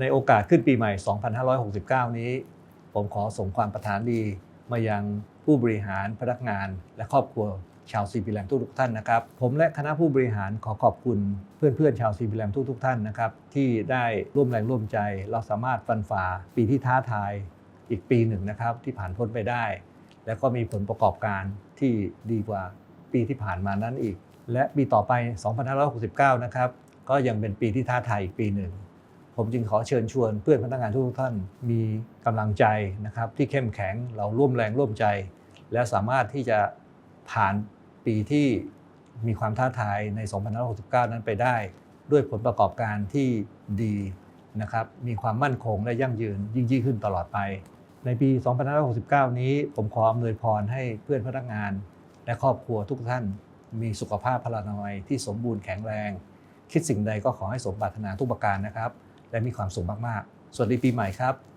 ในโอกาสขึ้นปีใหม่ 2569 นี้ ผมขอส่งความประทานดีมายังผู้บริหารพนักงาน และครอบครัวชาวซีพีแลมทุกๆท่านนะครับ ผมและคณะผู้บริหารขอขอบคุณเพื่อนๆชาวซีพีแลมทุกๆท่านนะครับ ที่ได้ร่วมแรงร่วมใจ เราสามารถฟันฝ่าปีที่ท้าทายอีกปีหนึ่งนะครับ ที่ผ่านพ้นไปได้ และก็มีผลประกอบการที่ดีกว่าปีที่ผ่านมานั้นอีก และปีต่อไป 2569 นะครับ ก็ยังเป็นปีที่ท้าทายอีกปีหนึ่ง ผมจึงขอเชิญชวนเพื่อนพนักงานทุกท่านมีกำลังใจนะครับ ที่เข้มแข็งเราร่วมแรงร่วมใจ และสามารถที่จะผ่านปีที่มีความท้าทายใน 2569 นั้นไปได้ ด้วยผลประกอบการที่ดีนะครับมีความมั่นคงและยั่งยืนยิ่งยิ่งขึ้นตลอดไป ในปี 2569 นี้ผมขออำนวยพรให้เพื่อนพนักงาน และครอบครัวทุกท่านมีสุขภาพพลานามัยที่สมบูรณ์แข็งแรง คิดสิ่งใดก็ขอให้สมปรารถนาทุกประการนะครับ และมีความสุขมากๆ สวัสดีปีใหม่ครับ